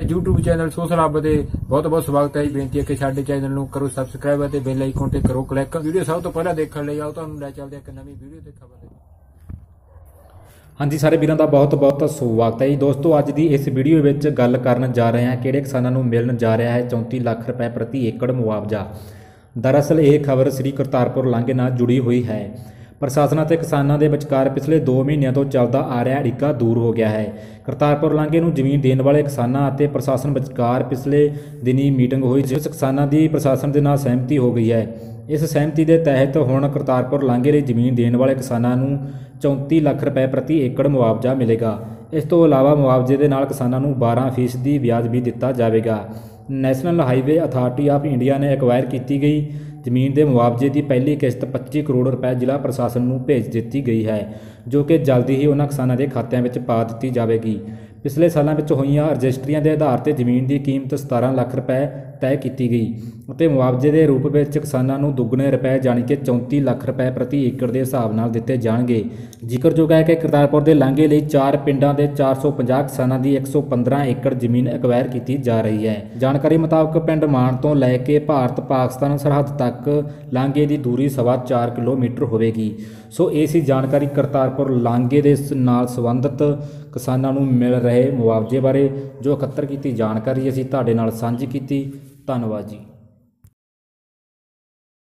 YouTube channel social ਹੱਬ ਦੇ ਬਹੁਤ ਬਹੁਤ ਸਵਾਗਤ ਹੈ ਜੀ। ਬੇਨਤੀ ਹੈ ਕਿ ਸਾਡੇ ਚੈਨਲ ਨੂੰ ਕਰੋ ਸਬਸਕ੍ਰਾਈਬ ਅਤੇ ਬੈਲ ਆਈਕਨ ਤੇ ਕਰੋ ਕਲਿੱਕ ਵੀਡੀਓ ਸਭ ਤੋਂ ਪਹਿਲਾਂ ਦੇਖਣ ਲਈ ਆਓ, ਤੁਹਾਨੂੰ ਲੈ ਚੱਲਦੇ ਹਾਂ ਇੱਕ ਨਵੀਂ ਵੀਡੀਓ ਤੇ ਖਬਰ ਦੇ। ਹਾਂਜੀ, ਸਾਰੇ ਵੀਰਾਂ ਦਾ ਬਹੁਤ-ਬਹੁਤ ਸਵਾਗਤ ਹੈ ਜੀ। ਦੋਸਤੋ, ਅੱਜ ਦੀ ਇਸ ਵੀਡੀਓ ਵਿੱਚ ਗੱਲ ਕਰਨ ਜਾ ਰਹੇ ਹਾਂ ਕਿਹੜੇ ਕਿਸਾਨਾਂ ਨੂੰ ਮਿਲਣ ਜਾ ਰਿਹਾ ਹੈ 34 ਲੱਖ ਰੁਪਏ ਪ੍ਰਤੀ ਏਕੜ ਮੁਆਵਜ਼ਾ। ਦਰਅਸਲ, ਇਹ ਖਬਰ ਸ੍ਰੀ ਕਰਤਾਰਪੁਰ ਲਾਂਘੇ ਨਾਲ ਜੁੜੀ ਹੋਈ ਹੈ। ਪ੍ਰਸ਼ਾਸਨ ਅਤੇ ਕਿਸਾਨਾਂ ਦੇ ਵਿਚਕਾਰ ਪਿਛਲੇ 2 ਮਹੀਨਿਆਂ ਤੋਂ ਚੱਲਦਾ ਆ ਰਿਹਾ ਅੜਿੱਕਾ ਦੂਰ ਹੋ ਗਿਆ ਹੈ। ਕਰਤਾਰਪੁਰ ਲਾਂਘੇ ਨੂੰ ਜ਼ਮੀਨ ਦੇਣ ਵਾਲੇ ਕਿਸਾਨਾਂ ਅਤੇ ਪ੍ਰਸ਼ਾਸਨ ਵਿਚਕਾਰ ਪਿਛਲੇ ਦਿਨੀ ਮੀਟਿੰਗ ਹੋਈ, ਜਿਸ ਕਿਸਾਨਾਂ ਦੀ ਪ੍ਰਸ਼ਾਸਨ ਦੇ ਨਾਲ ਸਹਿਮਤੀ ਹੋ ਗਈ ਹੈ। ਇਸ ਸਹਿਮਤੀ ਦੇ ਤਹਿਤ ਹੁਣ ਕਰਤਾਰਪੁਰ ਲਾਂਘੇ ਲਈ ਜ਼ਮੀਨ ਦੇਣ ਵਾਲੇ ਕਿਸਾਨਾਂ ਨੂੰ 34 ਲੱਖ ਰੁਪਏ ਪ੍ਰਤੀ ਏਕੜ ਮੁਆਵਜ਼ਾ ਮਿਲੇਗਾ। ਇਸ ਤੋਂ ਇਲਾਵਾ ਮੁਆਵਜ਼ੇ ਦੇ ਨਾਲ ਕਿਸਾਨਾਂ ਨੂੰ 12% ਦੀ ਵਿਆਜ ਵੀ ਦਿੱਤਾ ਜਾਵੇਗਾ। National highway authority of India ਨੇ ਐਕਵਾਇਰ ਕੀਤੀ ਗਈ। ਜ਼ਮੀਨ ਦੇ ਮੁਆਵਜ਼ੇ ਦੀ ਪਹਿਲੀ ਕਿਸ਼ਤ 25 ਕਰੋੜ ਰੁਪਏ ਜ਼ਿਲ੍ਹਾ ਪ੍ਰਸ਼ਾਸਨ ਨੂੰ ਭੇਜ ਦਿੱਤੀ ਗਈ ਹੈ, ਜੋ ਕਿ ਜਲਦੀ ਹੀ ਉਹਨਾਂ ਕਿਸਾਨਾਂ ਦੇ ਖਾਤਿਆਂ ਵਿੱਚ ਪਾ ਦਿੱਤੀ ਜਾਵੇਗੀ। ਪਿਛਲੇ ਸਾਲਾਂ ਵਿੱਚ ਹੋਈਆਂ ਰਜਿਸਟਰੀਆਂ ਦੇ ਆਧਾਰ ਤੇ ਜ਼ਮੀਨ ਦੀ ਕੀਮਤ 17 ਲੱਖ ਰੁਪਏ ਤੈਅ ਕੀਤੀ ਗਈ ਅਤੇ ਮੁਆਵਜ਼ੇ ਦੇ ਰੂਪ ਵਿੱਚ ਕਿਸਾਨਾਂ ਨੂੰ ਦੁੱਗਣੇ ਰੁਪਏ ਜਾਣੀ ਕਿ 34 ਲੱਖ ਰੁਪਏ ਪ੍ਰਤੀ ਏਕੜ ਦੇ ਹਿਸਾਬ ਨਾਲ ਦਿੱਤੇ ਜਾਣਗੇ। ਜ਼ਿਕਰਯੋਗ ਹੈ ਕਿ ਕਰਤਾਰਪੁਰ ਦੇ ਲਾਂਘੇ ਲਈ ਚਾਰ ਪਿੰਡਾਂ ਦੇ 450 ਕਿਸਾਨਾਂ ਦੀ 115 ਏਕੜ ਜ਼ਮੀਨ ਐਕਵਾਇਰ ਕੀਤੀ ਜਾ ਰਹੀ ਹੈ। ਜਾਣਕਾਰੀ ਮੁਤਾਬਕ ਪਿੰਡ ਮਾਨ ਤੋਂ ਲੈ ਕੇ ਭਾਰਤ ਪਾਕਿਸਤਾਨ ਸਰਹੱਦ ਤੱਕ ਲਾਂਘੇ ਦੀ ਦੂਰੀ ਸਵਾ 4 ਕਿਲੋਮੀਟਰ ਹੋਵੇਗੀ। ਸੋ ਇਹ ਸੀ ਜਾਣਕਾਰੀ ਕਰਤਾਰਪੁਰ ਲਾਂਘੇ ਦੇ ਸ- ਨਾਲ ਸੰਬੰਧਿਤ ਕਿਸਾਨਾਂ ਨੂੰ ਮਿਲ ਰਹੇ ਮੁਆਵਜ਼ੇ ਬਾਰੇ ਜੋ ਇਕੱਤਰ ਕੀਤੀ ਜਾਣਕਾਰੀ ਅਸੀਂ ਤੁਹਾਡੇ ਨਾਲ ਸਾਂਝੀ ਕੀਤੀ। ਧੰਨਵਾਦ ਜੀ।